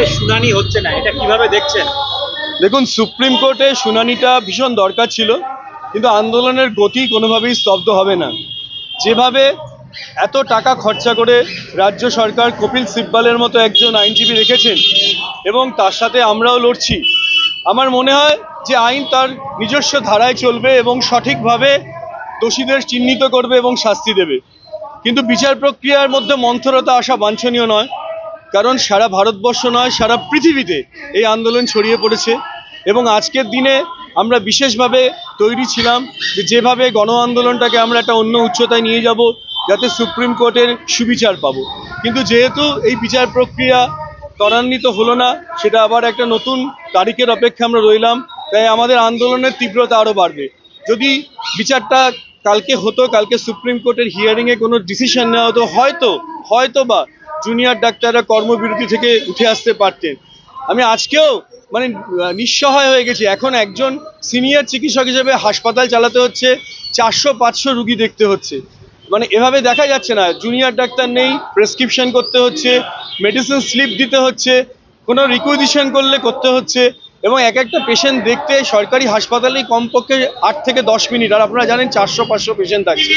কোর্টে শুনানি হচ্ছে না, এটা কীভাবে দেখছেন? দেখুন, সুপ্রিম কোর্টে শুনানিটা ভীষণ দরকার ছিল, কিন্তু আন্দোলনের গতি কোনোভাবেই স্তব্ধ হবে না। যেভাবে এত টাকা খরচা করে রাজ্য সরকার কপিল সিব্বালের মতো একজন আইনজীবী রেখেছেন, এবং তার সাথে আমরাও লড়ছি, আমার মনে হয় যে আইন তার নিজস্ব ধারায় চলবে এবং সঠিকভাবে দোষীদের চিহ্নিত করবে এবং শাস্তি দেবে। কিন্তু বিচার প্রক্রিয়ার মধ্যে মন্থরতা আসা বাঞ্ছনীয় নয়। কারণ সারা ভারতবর্ষ নয়, সারা পৃথিবীতে এই আন্দোলন ছড়িয়ে পড়েছে। এবং আজকের দিনে আমরা বিশেষভাবে তৈরি ছিলাম যে যেভাবে গণ আন্দোলনটাকে আমরা একটা অন্য উচ্চতায় নিয়ে যাব, যাতে সুপ্রিম কোর্টের সুবিচার পাবো। কিন্তু যেহেতু এই বিচার প্রক্রিয়া ত্বরান্বিত হলো না, সেটা আবার একটা নতুন তারিখের অপেক্ষা আমরা রইলাম, তাই আমাদের আন্দোলনের তীব্রতা আরও বাড়বে। যদি বিচারটা কালকে হতো, কালকে সুপ্রিম কোর্টের হিয়ারিংয়ে কোনো ডিসিশন নেওয়া হতো, হয়তো হয়তো বা জুনিয়র ডাক্তাররা কর্মবিরতি থেকে উঠে আসতে পারতেন। আমি আজকেও মানে নিঃসহায় হয়ে গেছি। এখন একজন সিনিয়র চিকিৎসক হিসেবে হাসপাতাল চালাতে হচ্ছে, চারশো, পাঁচশো রুগী দেখতে হচ্ছে। মানে এভাবে দেখা যাচ্ছে না। জুনিয়র ডাক্তার নেই প্রেসক্রিপশন করতে হচ্ছে মেডিসিন স্লিপ দিতে হচ্ছে, কোনো রিকুইজিশন করলে করতে হচ্ছে। এবং এক একটা পেশেন্ট দেখতে সরকারি হাসপাতালেই কমপক্ষে আট থেকে দশ মিনিট, আর আপনারা জানেন চারশো, পাঁচশো পেশেন্ট থাকছে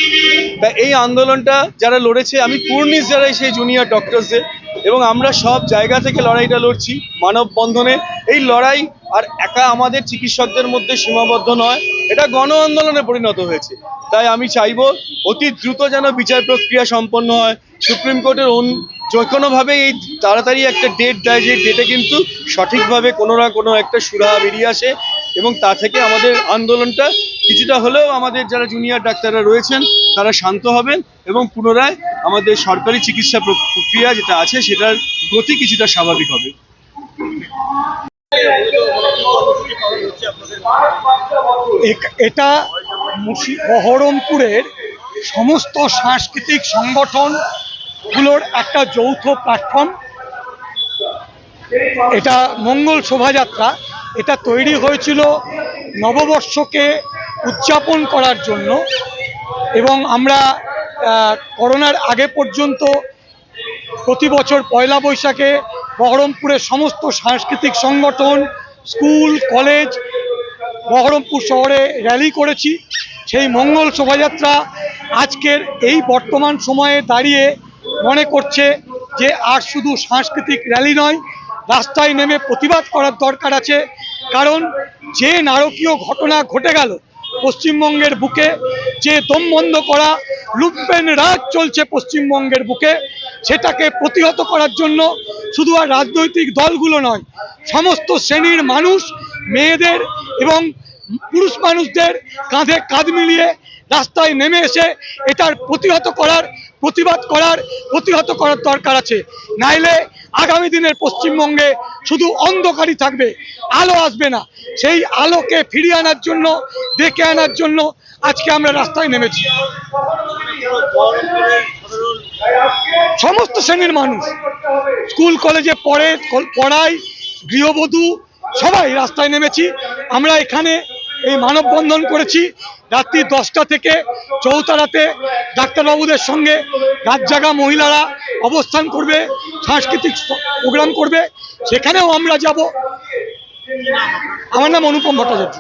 তা এই আন্দোলনটা যারা লড়েছে, আমি পূর্ণিশ যারাই, সেই জুনিয়র ডক্টরসদের এবং আমরা সব জায়গা থেকে লড়াইটা লড়ছি মানববন্ধনে। এই লড়াই আর একা আমাদের চিকিৎসকদের মধ্যে সীমাবদ্ধ নয়, এটা গণ আন্দোলনে পরিণত হয়েছে। তাই আমি চাইব অতি দ্রুত যেন বিচার প্রক্রিয়া সম্পন্ন হয়। সুপ্রিম কোর্টের যে কোনোভাবে এই তাড়াতাড়ি একটা ডেট দেয় যে ডেটে কিন্তু সঠিকভাবে কোনো না কোনো একটা সুরাহা বেরিয়ে আসে এবং তা থেকে আমাদের আন্দোলনটা কিছুটা হলেও আমাদের যারা জুনিয়র ডাক্তাররা রয়েছেন, তারা শান্ত হবেন এবং পুনরায় আমাদের সরকারি চিকিৎসা প্রক্রিয়া যেটা আছে সেটার গতি কিছুটা স্বাভাবিক হবে। এটা বহরমপুরের সমস্ত সাংস্কৃতিক সংগঠনগুলোর একটা যৌথ প্ল্যাটফর্ম এটা মঙ্গল শোভাযাত্রা। এটা তৈরি হয়েছিল নববর্ষকে উদযাপন করার জন্য এবং আমরা করোনার আগে পর্যন্ত প্রতি বছর পয়লা বৈশাখে বহরমপুরের সমস্ত সাংস্কৃতিক সংগঠন, স্কুল, কলেজ বহরমপুর শহরে র্যালি করেছি। সেই মঙ্গল শোভাযাত্রা আজকের এই বর্তমান সময়ে দাঁড়িয়ে মনে করছে যে আর শুধু সাংস্কৃতিক র্যালি নয়, রাস্তায় নেমে প্রতিবাদ করার দরকার আছে। কারণ যে নারকীয় ঘটনা ঘটে গেল পশ্চিমবঙ্গের বুকে, যে দম বন্ধ করা, লুটপেন রাজ চলছে পশ্চিমবঙ্গের বুকে, সেটাকে প্রতিহত করার জন্য শুধু আর রাজনৈতিক দলগুলো নয়, সমস্ত শ্রেণির মানুষ, মেয়েদের এবং পুরুষ মানুষদের কাঁধে কাঁধ মিলিয়ে রাস্তায় নেমে এসে এটার প্রতিহত করার, প্রতিবাদ করার, প্রতিহত করার দরকার আছে। নাইলে আগামী দিনের পশ্চিমবঙ্গে শুধু অন্ধকারই থাকবে, আলো আসবে না। সেই আলোকে ফিরিয়ে আনার জন্য, ডেকে আনার জন্য আজকে আমরা রাস্তায় নেমেছি। সমস্ত শ্রেণির মানুষ, স্কুল, কলেজে পড়ে, পড়ায়, গৃহবধূ, সবাই রাস্তায় নেমেছি। আমরা এখানে এই মানববন্ধন করেছি রাত্রি দশটা থেকে চৌতারাতে ডাক্তারবাবুদের সঙ্গে রাত জাগা মহিলারা অবস্থান করবে, সাংস্কৃতিক প্রোগ্রাম করবে। সেখানেও আমরা যাব। আমার নাম অনুপম ভট্টাচার্য।